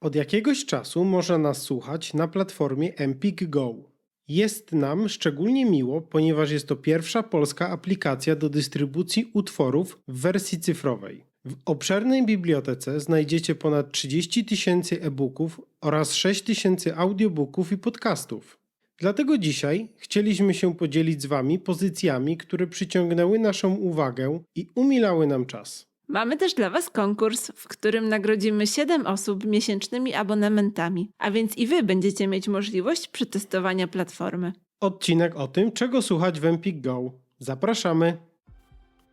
Od jakiegoś czasu można nas słuchać na platformie Empik Go. Jest nam szczególnie miło, ponieważ jest to pierwsza polska aplikacja do dystrybucji utworów w wersji cyfrowej. W obszernej bibliotece znajdziecie ponad 30 tysięcy e-booków oraz 6 tysięcy audiobooków i podcastów. Dlatego dzisiaj chcieliśmy się podzielić z Wami pozycjami, które przyciągnęły naszą uwagę i umilały nam czas. Mamy też dla Was konkurs, w którym nagrodzimy 7 osób miesięcznymi abonamentami, a więc i Wy będziecie mieć możliwość przetestowania platformy. Odcinek o tym, czego słuchać w Empik Go. Zapraszamy.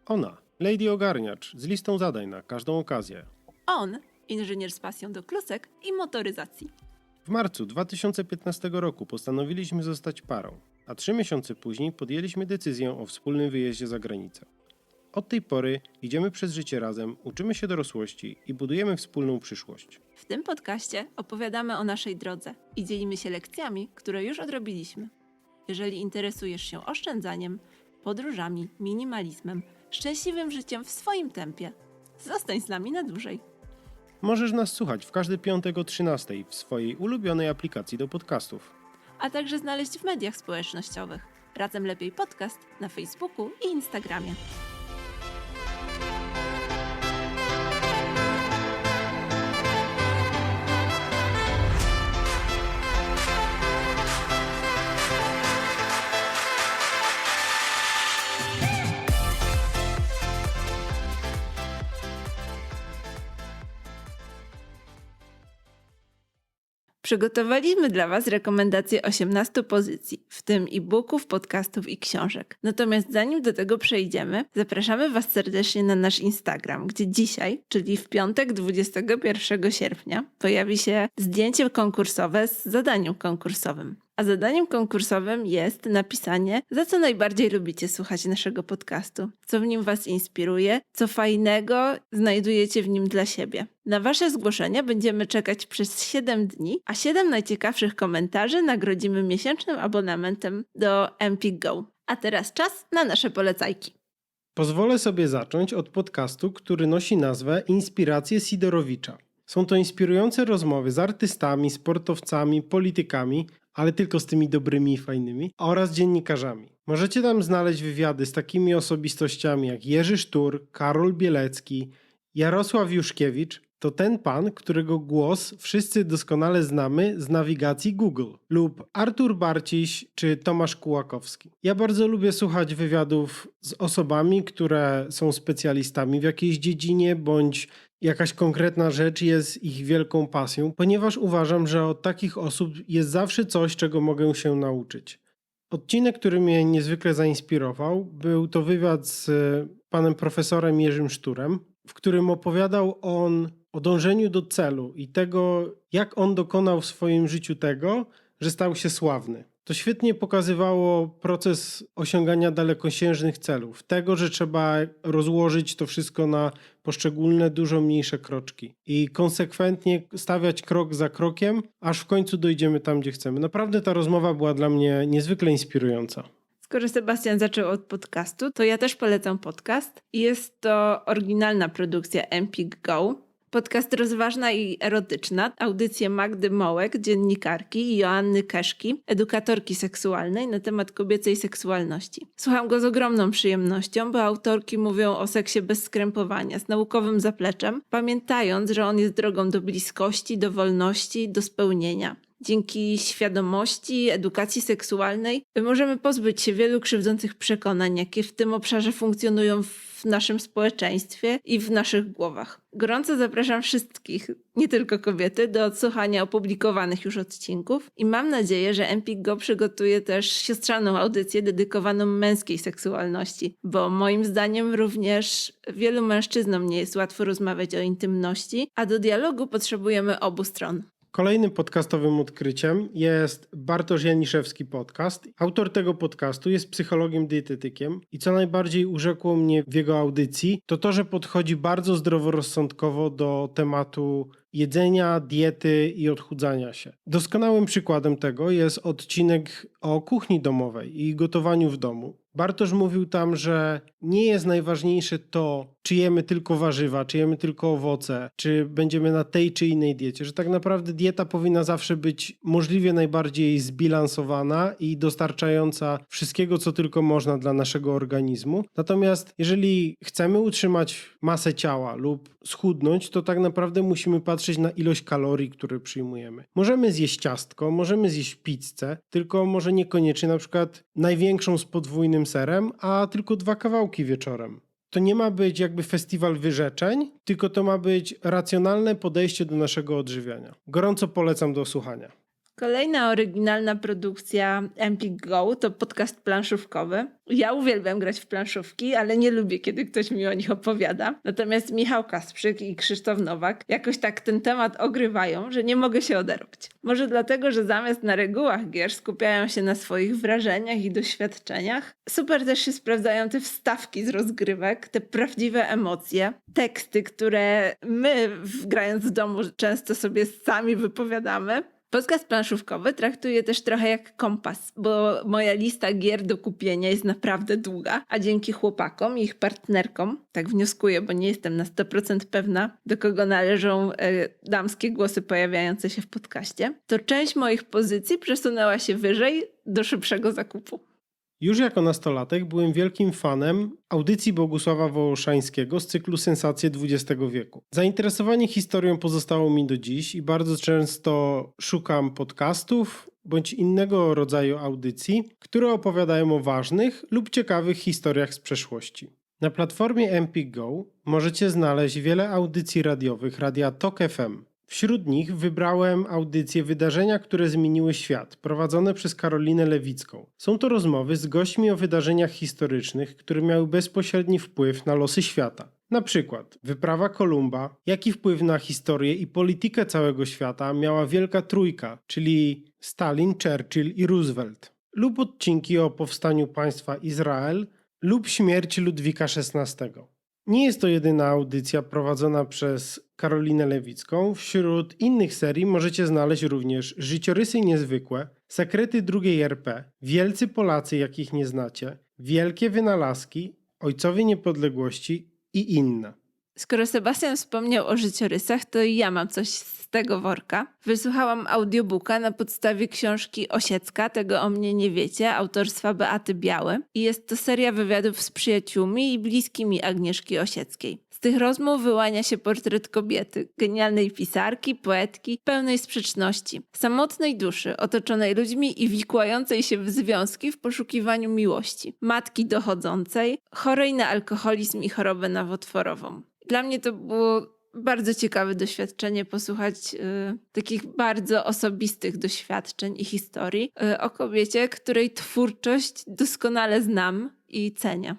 Ona, Lady Ogarniacz, z listą zadań na każdą okazję. On, inżynier z pasją do klusek i motoryzacji. W marcu 2015 roku postanowiliśmy zostać parą, a trzy miesiące później podjęliśmy decyzję o wspólnym wyjeździe za granicę. Od tej pory idziemy przez życie razem, uczymy się dorosłości i budujemy wspólną przyszłość. W tym podcaście opowiadamy o naszej drodze i dzielimy się lekcjami, które już odrobiliśmy. Jeżeli interesujesz się oszczędzaniem, podróżami, minimalizmem, szczęśliwym życiem w swoim tempie, zostań z nami na dłużej. Możesz nas słuchać w każdy piątek o 13 w swojej ulubionej aplikacji do podcastów. a także znaleźć w mediach społecznościowych. Razem Lepiej Podcast na Facebooku i Instagramie. Przygotowaliśmy dla Was rekomendacje 18 pozycji, w tym e-booków, podcastów i książek. Natomiast zanim do tego przejdziemy, zapraszamy Was serdecznie na nasz Instagram, gdzie dzisiaj, czyli w piątek 21 sierpnia, pojawi się zdjęcie konkursowe z zadaniem konkursowym. A zadaniem konkursowym jest napisanie, za co najbardziej lubicie słuchać naszego podcastu, co w nim Was inspiruje, co fajnego znajdujecie w nim dla siebie. Na Wasze zgłoszenia będziemy czekać przez 7 dni, a 7 najciekawszych komentarzy nagrodzimy miesięcznym abonamentem do Empik Go. A teraz czas na nasze polecajki. Pozwolę sobie zacząć od podcastu, który nosi nazwę Inspiracje Sidorowicza. Są to inspirujące rozmowy z artystami, sportowcami, politykami, ale tylko z tymi dobrymi i fajnymi, oraz dziennikarzami. Możecie tam znaleźć wywiady z takimi osobistościami jak Jerzy Sztur, Karol Bielecki, Jarosław Juszkiewicz, to ten pan, którego głos wszyscy doskonale znamy z nawigacji Google, lub Artur Barciś czy Tomasz Kułakowski. Ja bardzo lubię słuchać wywiadów z osobami, które są specjalistami w jakiejś dziedzinie bądź jakaś konkretna rzecz jest ich wielką pasją, ponieważ uważam, że od takich osób jest zawsze coś, czego mogę się nauczyć. Odcinek, który mnie niezwykle zainspirował, był to wywiad z e, panem profesorem Jerzym Szturem, w którym opowiadał on o dążeniu do celu i tego, jak on dokonał w swoim życiu tego, że stał się sławny. To świetnie pokazywało proces osiągania dalekosiężnych celów, tego, że trzeba rozłożyć to wszystko na poszczególne, dużo mniejsze kroczki i konsekwentnie stawiać krok za krokiem, aż w końcu dojdziemy tam, gdzie chcemy. Naprawdę ta rozmowa była dla mnie niezwykle inspirująca. Skoro Sebastian zaczął od podcastu, to ja też polecam podcast. Jest to oryginalna produkcja Empik Go. Podcast rozważna i erotyczna. Audycje Magdy Mołek, dziennikarki i Joanny Keszki, edukatorki seksualnej na temat kobiecej seksualności. Słucham go z ogromną przyjemnością, bo autorki mówią o seksie bez skrępowania, z naukowym zapleczem, pamiętając, że on jest drogą do bliskości, do wolności, do spełnienia. Dzięki świadomości, edukacji seksualnej możemy pozbyć się wielu krzywdzących przekonań, jakie w tym obszarze funkcjonują w naszym społeczeństwie i w naszych głowach. Gorąco zapraszam wszystkich, nie tylko kobiety, do odsłuchania opublikowanych już odcinków i mam nadzieję, że Empik Go przygotuje też siostrzaną audycję dedykowaną męskiej seksualności, bo moim zdaniem również wielu mężczyznom nie jest łatwo rozmawiać o intymności, a do dialogu potrzebujemy obu stron. Kolejnym podcastowym odkryciem jest Bartosz Janiszewski podcast. Autor tego podcastu jest psychologiem dietetykiem i co najbardziej urzekło mnie w jego audycji, to to, że podchodzi bardzo zdroworozsądkowo do tematu jedzenia, diety i odchudzania się. Doskonałym przykładem tego jest odcinek o kuchni domowej i gotowaniu w domu. Bartosz mówił tam, że nie jest najważniejsze to, czy jemy tylko warzywa, czy jemy tylko owoce, czy będziemy na tej czy innej diecie, że tak naprawdę dieta powinna zawsze być możliwie najbardziej zbilansowana i dostarczająca wszystkiego, co tylko można dla naszego organizmu. Natomiast jeżeli chcemy utrzymać masę ciała lub schudnąć, to tak naprawdę musimy patrzeć na ilość kalorii, które przyjmujemy. Możemy zjeść ciastko, możemy zjeść pizzę, tylko może niekoniecznie na przykład największą z podwójnym serem, a tylko dwa kawałki wieczorem. To nie ma być jakby festiwal wyrzeczeń, tylko to ma być racjonalne podejście do naszego odżywiania. Gorąco polecam do słuchania. Kolejna oryginalna produkcja Empik Go to podcast planszówkowy. Ja uwielbiam grać w planszówki, ale nie lubię, kiedy ktoś mi o nich opowiada. Natomiast Michał Kasprzyk i Krzysztof Nowak jakoś tak ten temat ogrywają, że nie mogę się oderwać. Może dlatego, że zamiast na regułach gier skupiają się na swoich wrażeniach i doświadczeniach. Super też się sprawdzają te wstawki z rozgrywek, te prawdziwe emocje, teksty, które my grając w domu często sobie sami wypowiadamy. Podcast planszówkowy traktuję też trochę jak kompas, bo moja lista gier do kupienia jest naprawdę długa, a dzięki chłopakom i ich partnerkom, tak wnioskuję, bo nie jestem na 100% pewna, do kogo należą e, damskie głosy pojawiające się w podcaście, to część moich pozycji przesunęła się wyżej do szybszego zakupu. Już jako nastolatek byłem wielkim fanem audycji Bogusława Wołoszańskiego z cyklu Sensacje XX wieku. Zainteresowanie historią pozostało mi do dziś i bardzo często szukam podcastów bądź innego rodzaju audycji, które opowiadają o ważnych lub ciekawych historiach z przeszłości. Na platformie Empik Go możecie znaleźć wiele audycji radiowych Radia Tok FM. Wśród nich wybrałem audycje Wydarzenia, które zmieniły świat, prowadzone przez Karolinę Lewicką. Są to rozmowy z gośćmi o wydarzeniach historycznych, które miały bezpośredni wpływ na losy świata. Na przykład wyprawa Kolumba, jaki wpływ na historię i politykę całego świata miała Wielka Trójka, czyli Stalin, Churchill i Roosevelt, lub odcinki o powstaniu państwa Izrael lub śmierci Ludwika XVI. Nie jest to jedyna audycja prowadzona przez Karolinę Lewicką. Wśród innych serii możecie znaleźć również Życiorysy Niezwykłe, Sekrety II RP, Wielcy Polacy, jakich nie znacie, Wielkie Wynalazki, Ojcowie Niepodległości i inne. Skoro Sebastian wspomniał o życiorysach, to i ja mam coś z tego worka. Wysłuchałam audiobooka na podstawie książki Osiecka, tego o mnie nie wiecie, autorstwa Beaty Białe. I jest to seria wywiadów z przyjaciółmi i bliskimi Agnieszki Osieckiej. Z tych rozmów wyłania się portret kobiety, genialnej pisarki, poetki, pełnej sprzeczności, samotnej duszy, otoczonej ludźmi i wikłającej się w związki w poszukiwaniu miłości, matki dochodzącej, chorej na alkoholizm i chorobę nowotworową. Dla mnie to było bardzo ciekawe doświadczenie posłuchać y, takich bardzo osobistych doświadczeń i historii y, o kobiecie, której twórczość doskonale znam i cenię.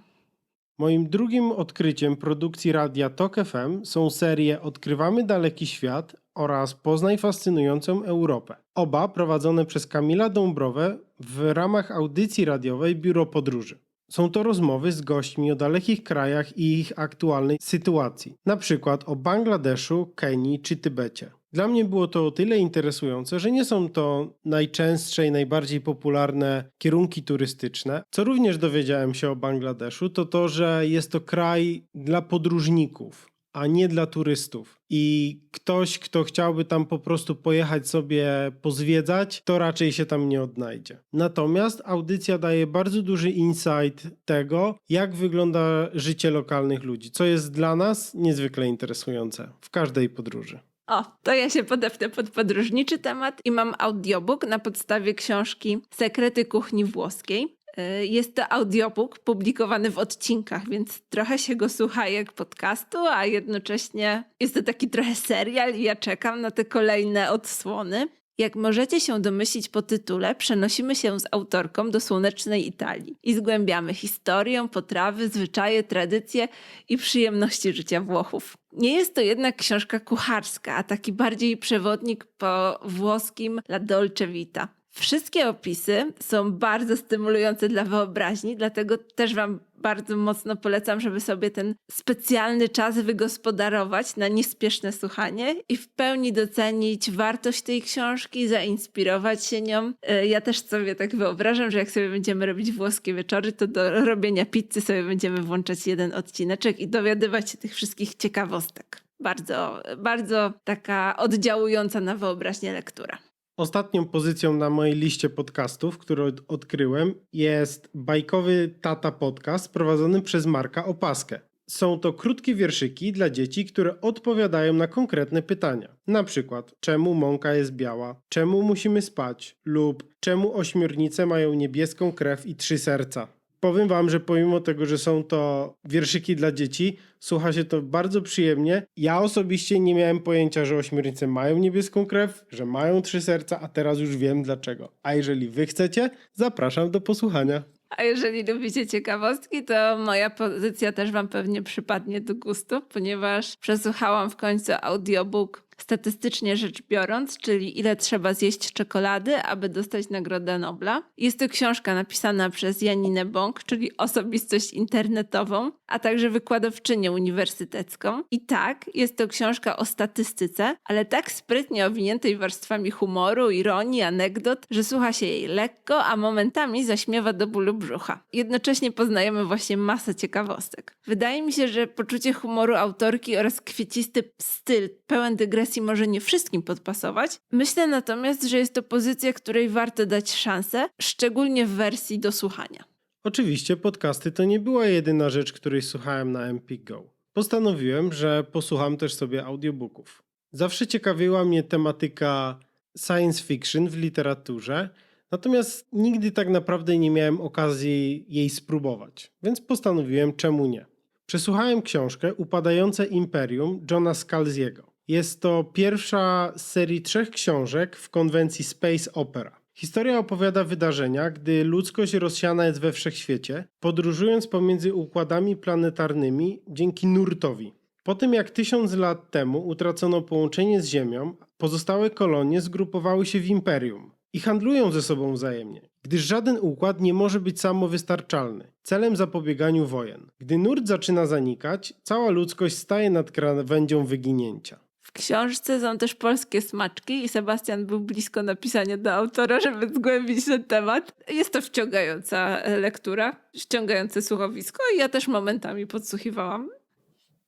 Moim drugim odkryciem produkcji radia Tok FM są serie Odkrywamy daleki świat oraz Poznaj fascynującą Europę. Oba prowadzone przez Kamila Dąbrowę w ramach audycji radiowej Biuro Podróży. Są to rozmowy z gośćmi o dalekich krajach i ich aktualnej sytuacji, na przykład o Bangladeszu, Kenii czy Tybecie. Dla mnie było to o tyle interesujące, że nie są to najczęstsze i najbardziej popularne kierunki turystyczne. Co również dowiedziałem się o Bangladeszu, to to, że jest to kraj dla podróżników, a nie dla turystów. I ktoś, kto chciałby tam po prostu pojechać sobie pozwiedzać, to raczej się tam nie odnajdzie. Natomiast audycja daje bardzo duży insight tego, jak wygląda życie lokalnych ludzi, co jest dla nas niezwykle interesujące w każdej podróży. O, to ja się podepnę pod podróżniczy temat i mam audiobook na podstawie książki Sekrety kuchni włoskiej. Y, Jest to audiobook publikowany w odcinkach, więc trochę się go słucha jak podcastu, a jednocześnie jest to taki trochę serial i ja czekam na te kolejne odsłony. Jak możecie się domyślić po tytule, przenosimy się z autorką do słonecznej Italii i zgłębiamy historię, potrawy, zwyczaje, tradycje i przyjemności życia Włochów. Nie jest to jednak książka kucharska, a taki bardziej przewodnik po włoskim La Dolce Vita. Wszystkie opisy są bardzo stymulujące dla wyobraźni, dlatego też Wam bardzo mocno polecam, żeby sobie ten specjalny czas wygospodarować na niespieszne słuchanie i w pełni docenić wartość tej książki, zainspirować się nią. E, Ja też sobie tak wyobrażam, że jak sobie będziemy robić włoskie wieczory, to do robienia pizzy sobie będziemy włączać jeden odcineczek i dowiadywać się tych wszystkich ciekawostek. Bardzo, bardzo taka oddziałująca na wyobraźnię lektura. Ostatnią pozycją na mojej liście podcastów, które od- odkryłem, jest bajkowy Tata Podcast prowadzony przez Marka Opaskę. Są to krótkie wierszyki dla dzieci, które odpowiadają na konkretne pytania. Na przykład, czemu mąka jest biała, czemu musimy spać, lub czemu ośmiornice mają niebieską krew i trzy serca. Powiem wam, że pomimo tego, że są to wierszyki dla dzieci, słucha się to bardzo przyjemnie. Ja osobiście nie miałem pojęcia, że ośmiornice mają niebieską krew, że mają trzy serca, a teraz już wiem dlaczego. A jeżeli wy chcecie, zapraszam do posłuchania. A jeżeli lubicie ciekawostki, to moja pozycja też Wam pewnie przypadnie do gustu, ponieważ przesłuchałam w końcu audiobook statystycznie rzecz biorąc, czyli ile trzeba zjeść czekolady, aby dostać Nagrodę Nobla. Jest to książka napisana przez Janinę Bąk, czyli osobistość internetową, a także wykładowczynię uniwersytecką. I tak, jest to książka o statystyce, ale tak sprytnie owiniętej warstwami humoru, ironii, anegdot, że słucha się jej lekko, a momentami zaśmiewa do bólu brzucha. Jednocześnie poznajemy właśnie masę ciekawostek. Wydaje mi się, że poczucie humoru autorki oraz kwiecisty styl pełen dygresji może nie wszystkim podpasować. Myślę natomiast, że jest to pozycja, której warto dać szansę, szczególnie w wersji do słuchania. Oczywiście podcasty to nie była jedyna rzecz, której słuchałem na Empik Go. Postanowiłem, że posłucham też sobie audiobooków. Zawsze ciekawiła mnie tematyka science fiction w literaturze, natomiast nigdy tak naprawdę nie miałem okazji jej spróbować, więc postanowiłem czemu nie. Przesłuchałem książkę Upadające Imperium Johna Scalziego. Jest to pierwsza z serii trzech książek w konwencji Space Opera. Historia opowiada wydarzenia, gdy ludzkość rozsiana jest we wszechświecie, podróżując pomiędzy układami planetarnymi dzięki nurtowi. Po tym jak tysiąc lat temu utracono połączenie z Ziemią, pozostałe kolonie zgrupowały się w imperium i handlują ze sobą wzajemnie, gdyż żaden układ nie może być samowystarczalny, celem zapobieganiu wojen. Gdy nurt zaczyna zanikać, cała ludzkość staje nad krawędzią wyginięcia. Książce są też polskie smaczki i Sebastian był blisko napisania do autora, żeby zgłębić ten temat. Jest to wciągająca lektura, ściągające słuchowisko i ja też momentami podsłuchiwałam.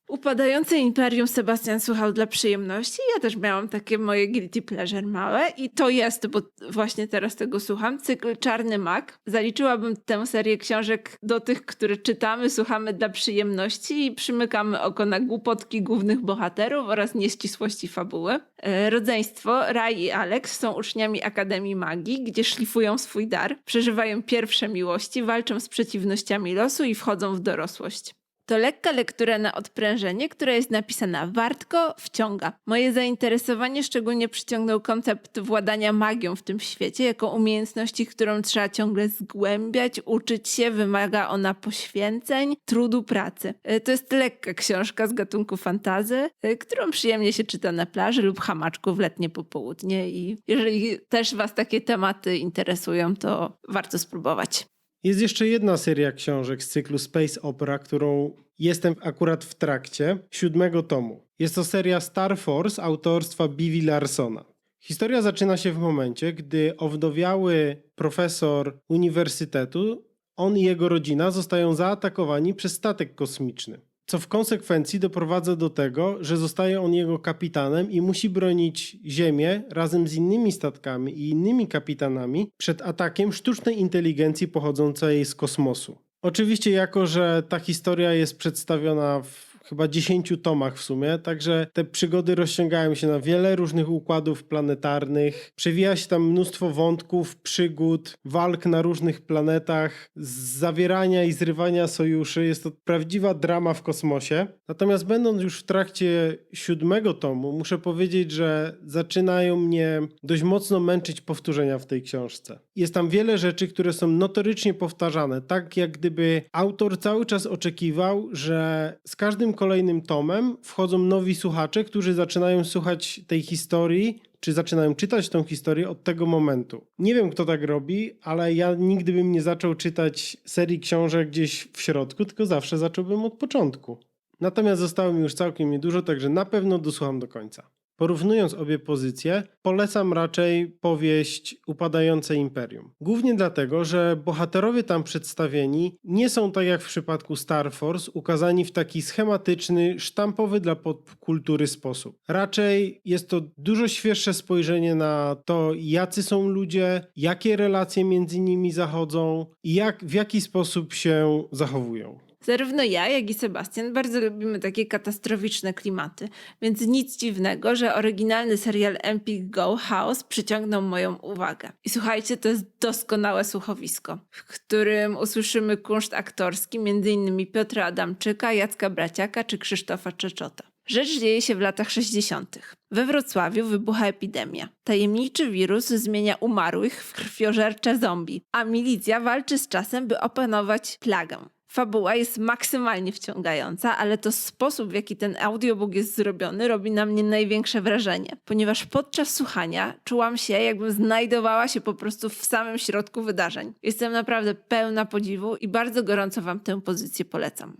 Upadające Imperium Sebastian słuchał dla przyjemności. Ja też miałam takie moje guilty pleasure małe i to jest, bo właśnie teraz tego słucham, cykl Czarny Mak. Zaliczyłabym tę serię książek do tych, które czytamy, słuchamy dla przyjemności i przymykamy oko na głupotki głównych bohaterów oraz nieścisłości fabuły. E, Rodzeństwo, Rai i Alex są uczniami Akademii Magii, gdzie szlifują swój dar, przeżywają pierwsze miłości, walczą z przeciwnościami losu i wchodzą w dorosłość. To lekka lektura na odprężenie, która jest napisana wartko, wciąga. Moje zainteresowanie szczególnie przyciągnął koncept władania magią w tym świecie, jako umiejętności, którą trzeba ciągle zgłębiać, uczyć się, wymaga ona poświęceń, trudu pracy. E, To jest lekka książka z gatunku fantazy, e, którą przyjemnie się czyta na plaży lub hamaczku w letnie popołudnie i jeżeli też was takie tematy interesują, to warto spróbować. Jest jeszcze jedna seria książek z cyklu Space Opera, którą jestem akurat w trakcie, siódmego tomu. Jest to seria Star Force autorstwa Bivi Larsona. Historia zaczyna się w momencie, gdy owdowiały profesor uniwersytetu, on i jego rodzina zostają zaatakowani przez statek kosmiczny. Co w konsekwencji doprowadza do tego, że zostaje on jego kapitanem i musi bronić Ziemię razem z innymi statkami i innymi kapitanami przed atakiem sztucznej inteligencji pochodzącej z kosmosu. Oczywiście, jako że ta historia jest przedstawiona w chyba 10 tomach w sumie, także te przygody rozciągają się na wiele różnych układów planetarnych. Przewija się tam mnóstwo wątków, przygód, walk na różnych planetach, zawierania i zrywania sojuszy. Jest to prawdziwa drama w kosmosie. Natomiast będąc już w trakcie siódmego tomu, muszę powiedzieć, że zaczynają mnie dość mocno męczyć powtórzenia w tej książce. Jest tam wiele rzeczy, które są notorycznie powtarzane, tak jak gdyby autor cały czas oczekiwał, że z każdym kolejnym tomem wchodzą nowi słuchacze, którzy zaczynają słuchać tej historii czy zaczynają czytać tą historię od tego momentu. Nie wiem, kto tak robi, ale ja nigdy bym nie zaczął czytać serii książek gdzieś w środku, tylko zawsze zacząłbym od początku. Natomiast zostało mi już całkiem niedużo, także na pewno dosłucham do końca. Porównując obie pozycje, polecam raczej powieść Upadające Imperium. Głównie dlatego, że bohaterowie tam przedstawieni nie są tak jak w przypadku Star Force ukazani w taki schematyczny, sztampowy dla popkultury sposób. Raczej jest to dużo świeższe spojrzenie na to, jacy są ludzie, jakie relacje między nimi zachodzą i jak, w jaki sposób się zachowują. Zarówno ja, jak i Sebastian bardzo lubimy takie katastroficzne klimaty, więc nic dziwnego, że oryginalny serial Empik Go House przyciągnął moją uwagę. I słuchajcie, to jest doskonałe słuchowisko, w którym usłyszymy kunszt aktorski m.in. Piotra Adamczyka, Jacka Braciaka czy Krzysztofa Czeczota. Rzecz dzieje się w latach 60. We Wrocławiu wybucha epidemia. Tajemniczy wirus zmienia umarłych w krwiożercze zombie, a milicja walczy z czasem, by opanować plagę. Fabuła jest maksymalnie wciągająca, ale to sposób, w jaki ten audiobook jest zrobiony, robi na mnie największe wrażenie, ponieważ podczas słuchania czułam się, jakbym znajdowała się po prostu w samym środku wydarzeń. Jestem naprawdę pełna podziwu i bardzo gorąco Wam tę pozycję polecam.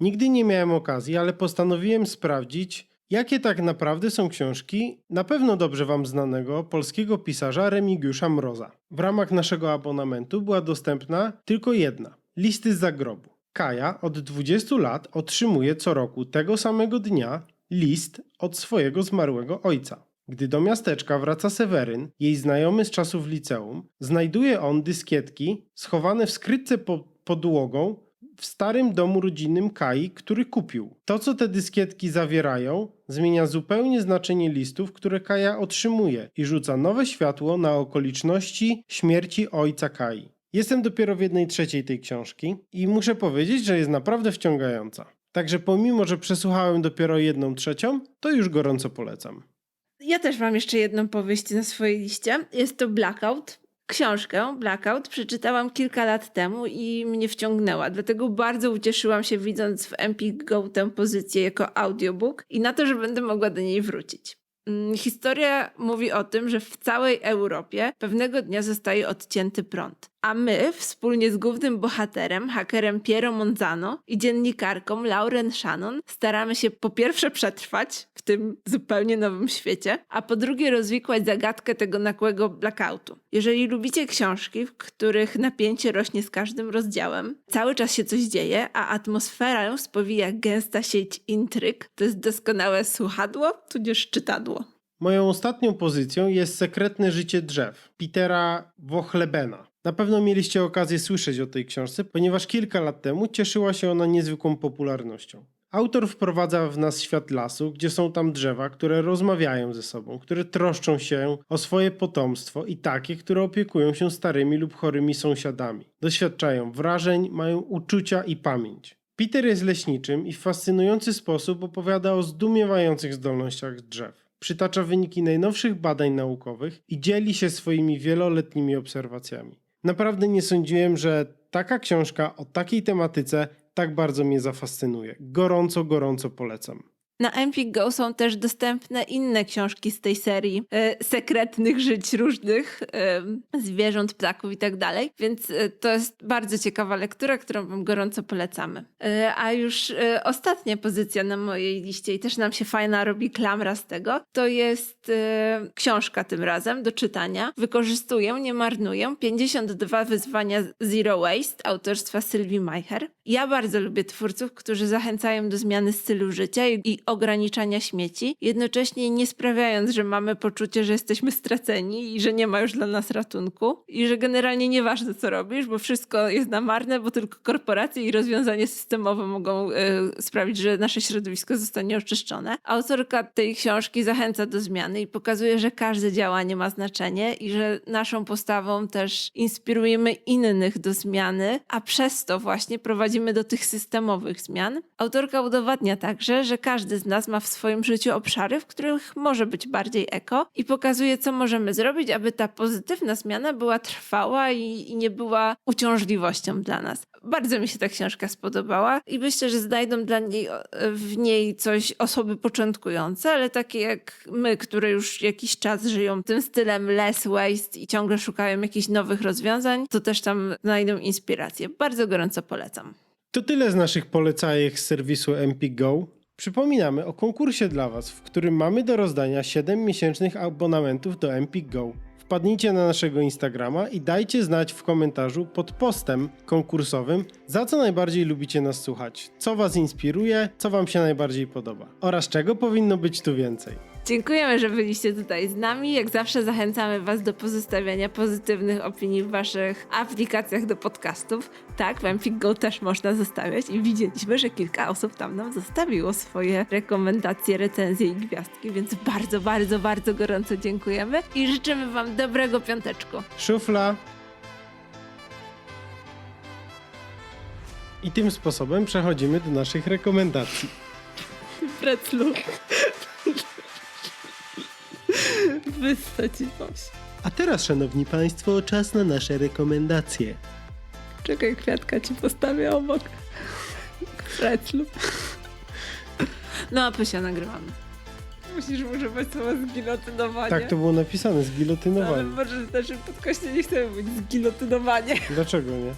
Nigdy nie miałem okazji, ale postanowiłem sprawdzić, jakie tak naprawdę są książki na pewno dobrze Wam znanego polskiego pisarza Remigiusza Mroza. W ramach naszego abonamentu była dostępna tylko jedna listy z zagrobu. Kaja od 20 lat otrzymuje co roku tego samego dnia list od swojego zmarłego ojca. Gdy do miasteczka wraca Seweryn, jej znajomy z czasów liceum, znajduje on dyskietki schowane w skrytce pod podłogą w starym domu rodzinnym Kai, który kupił. To, co te dyskietki zawierają, zmienia zupełnie znaczenie listów, które Kaja otrzymuje i rzuca nowe światło na okoliczności śmierci ojca Kai. Jestem dopiero w jednej trzeciej tej książki i muszę powiedzieć, że jest naprawdę wciągająca. Także pomimo, że przesłuchałem dopiero jedną trzecią, to już gorąco polecam. Ja też mam jeszcze jedną powieść na swojej liście. Jest to Blackout. Książkę Blackout przeczytałam kilka lat temu i mnie wciągnęła, dlatego bardzo ucieszyłam się widząc w Empik Go tę pozycję jako audiobook i na to, że będę mogła do niej wrócić. Mm, Historia mówi o tym, że w całej Europie pewnego dnia zostaje odcięty prąd. A my, wspólnie z głównym bohaterem, hakerem Piero Monzano i dziennikarką Lauren Shannon, staramy się po pierwsze przetrwać w tym zupełnie nowym świecie, a po drugie rozwikłać zagadkę tego nagłego blackoutu. Jeżeli lubicie książki, w których napięcie rośnie z każdym rozdziałem, cały czas się coś dzieje, a atmosferę spowija gęsta sieć intryg, to jest doskonałe słuchadło, tudzież czytadło. Moją ostatnią pozycją jest Sekretne życie drzew Petera Wochlebena. Na pewno mieliście okazję słyszeć o tej książce, ponieważ kilka lat temu cieszyła się ona niezwykłą popularnością. Autor wprowadza w nas świat lasu, gdzie są tam drzewa, które rozmawiają ze sobą, które troszczą się o swoje potomstwo i takie, które opiekują się starymi lub chorymi sąsiadami. Doświadczają wrażeń, mają uczucia i pamięć. Peter jest leśniczym i w fascynujący sposób opowiada o zdumiewających zdolnościach drzew. Przytacza wyniki najnowszych badań naukowych i dzieli się swoimi wieloletnimi obserwacjami. Naprawdę nie sądziłem, że taka książka o takiej tematyce tak bardzo mnie zafascynuje. Gorąco, gorąco polecam. Na Empik Go są też dostępne inne książki z tej serii e, sekretnych żyć różnych e, zwierząt, ptaków i tak dalej, więc e, to jest bardzo ciekawa lektura, którą wam gorąco polecamy. A już ostatnia pozycja na mojej liście i też nam się fajna robi klamra z tego, to jest książka tym razem do czytania. Wykorzystuję, nie marnuję 52 wyzwania Zero Waste autorstwa Sylwii Majcher. Ja bardzo lubię twórców, którzy zachęcają do zmiany stylu życia i, i ograniczania śmieci, jednocześnie nie sprawiając, że mamy poczucie, że jesteśmy straceni i że nie ma już dla nas ratunku i że generalnie nieważne co robisz, bo wszystko jest na marne, bo tylko korporacje i rozwiązania systemowe mogą e, sprawić, że nasze środowisko zostanie oczyszczone. Autorka tej książki zachęca do zmiany i pokazuje, że każde działanie ma znaczenie i że naszą postawą też inspirujemy innych do zmiany, a przez to właśnie prowadzimy do tych systemowych zmian. Autorka udowadnia także, że każdy z nas ma w swoim życiu obszary, w których może być bardziej eko i pokazuje, co możemy zrobić, aby ta pozytywna zmiana była trwała i, i nie była uciążliwością dla nas. Bardzo mi się ta książka spodobała i myślę, że znajdą dla niej w niej coś osoby początkujące, ale takie jak my, które już jakiś czas żyją tym stylem less waste i ciągle szukają jakichś nowych rozwiązań, to też tam znajdą inspirację. Bardzo gorąco polecam. To tyle z naszych polecajek z serwisu MP Go. Przypominamy o konkursie dla Was, w którym mamy do rozdania 7 miesięcznych abonamentów do MP Go. Wpadnijcie na naszego Instagrama i dajcie znać w komentarzu pod postem konkursowym, za co najbardziej lubicie nas słuchać, co Was inspiruje, co Wam się najbardziej podoba oraz czego powinno być tu więcej. Dziękujemy, że byliście tutaj z nami. Jak zawsze zachęcamy Was do pozostawiania pozytywnych opinii w Waszych aplikacjach do podcastów. Tak, w Empik Go też można zostawiać i widzieliśmy, że kilka osób tam nam zostawiło swoje rekomendacje, recenzje i gwiazdki, więc bardzo, bardzo, bardzo gorąco dziękujemy i życzymy Wam dobrego piąteczku. Szufla. I tym sposobem przechodzimy do naszych rekomendacji. Preclu. Wystać coś. A teraz, szanowni państwo, czas na nasze rekomendacje. Czekaj, kwiatka ci postawię obok. Preclu. No, a Pysia nagrywamy. Musisz używać słowa zgilotynowanie. Tak to było napisane, Ale zgilotynowanie. może w naszym podcaście nie chcemy być zgilotynowanie. Dlaczego nie?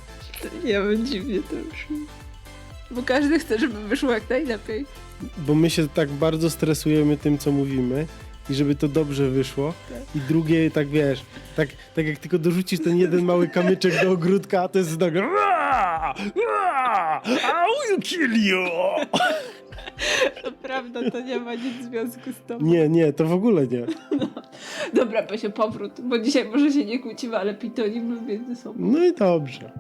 Nie wiem, dziwnie to brzmi. Bo każdy chce, żeby wyszło jak najlepiej. Bo my się tak bardzo stresujemy tym, co mówimy i żeby to dobrze wyszło. I drugie, tak wiesz, tak, tak jak tylko dorzucisz ten jeden mały kamyczek do ogródka, to jest tak "Ra! Ra! I will kill you! To prawda, to nie ma nic związku z tobą. Nie, nie, to w ogóle nie. Dobra, Pysie, powrót, bo dzisiaj może się nie kłócimy, ale pitonimy między sobą. No i dobrze.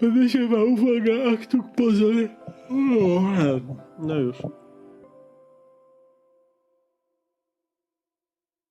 Będę się ma uwaga, aktuk pozor. No już.